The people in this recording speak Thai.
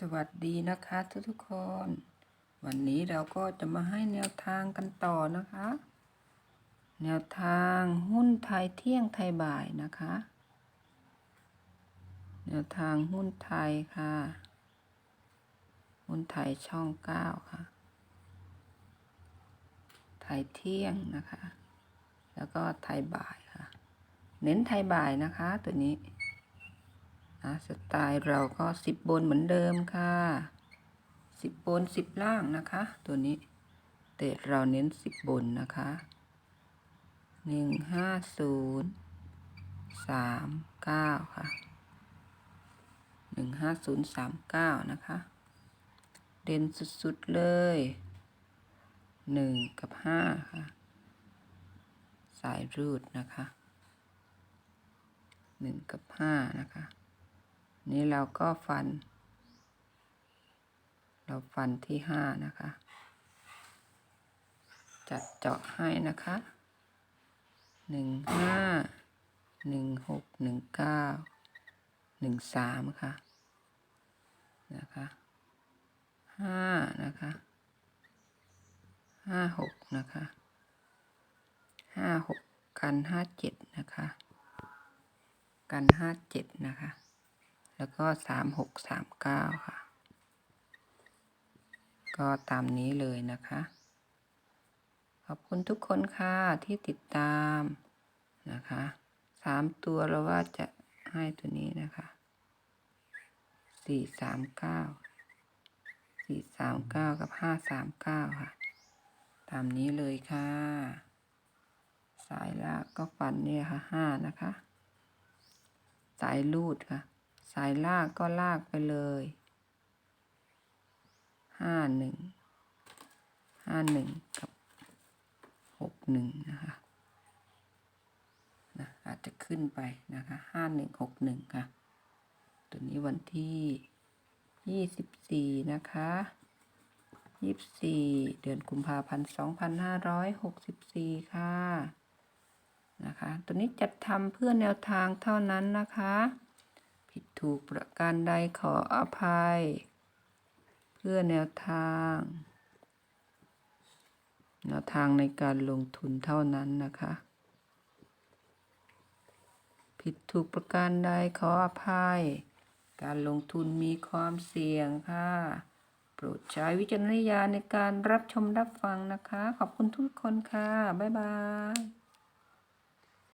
สวัสดีนะคะทุกทุกคน วันนี้เราก็จะมาให้แนวทางกันต่อนะคะ แนวทางหุ้นไทยเที่ยงไทยบ่ายนะคะ แนวทางหุ้นไทยค่ะ หุ้นไทยช่องเก้าค่ะ ไทยเที่ยงนะคะ แล้วก็ไทยบ่ายค่ะ เน้นไทยบ่ายนะคะตัวนี้ะสไตล์เราก็สิบบนเหมือนเดิมค่ะสิบบนสิบล่างนะคะ ตัวนี้แต่เราเน้นสิบบนนะคะหนึ่งห้าศูนย์สามเก้าค่ะหนึ่งห้าศูนย์สามเก้านะคะ เด่นสุดๆเลยหนึ่งกับห้าค่ะ สายรูดนะคะหนึ่งกับห้านะคะ นี่เราก็ฟัน เราฟันที่ห้านะคะ จัดเจาะให้นะคะหนึ่งห้าหนึ่งหกหนึ่งเก้าหนึ่งสามค่ะนะคะห้านะคะห้าหกนะคะห้าหกกันห้าเจ็ดนะคะ กันห้าเจ็ดนะคะ แล้วก็สามหกสามเก้าค่ะ ก็ตามนี้เลยนะคะ ขอบคุณทุกคนค่ะที่ติดตามนะคะสามตัวเราว่าจะให้ตัวนี้นะคะสี่สามเก้าสี่สามเก้ากับห้าสามเก้าค่ะ ตามนี้เลยค่ะ สายลากก็ฟันเนี่ยค่ะห้านะคะ สายลูดค่ะ สายลากก็ลากไปเลยห้าหนึ่งห้าหนึ่งกับหกหนึ่งนะคะนะอาจจะขึ้นไปนะคะห้าหนึ่งหกหนึ่งค่ะ ตัวนี้วันที่ยี่สิบสี่นะคะยี่สิบสี่เดือนกุมภาพันธ์สองพันห้าร้อยหกสิบสี่ค่ะนะคะ ตัวนี้จัดทำเพื่อแนวทางเท่านั้นนะคะ ผิดถูกประการใดขออภัย เพื่อแนวทาง แนวทางในการลงทุนเท่านั้นนะคะ ผิดถูกประการใดขออภัย การลงทุนมีความเสี่ยงค่ะโปรดใช้วิจารณญาณในการรับชมรับฟังนะคะ ขอบคุณทุกคนค่ะ บ๊ายบาย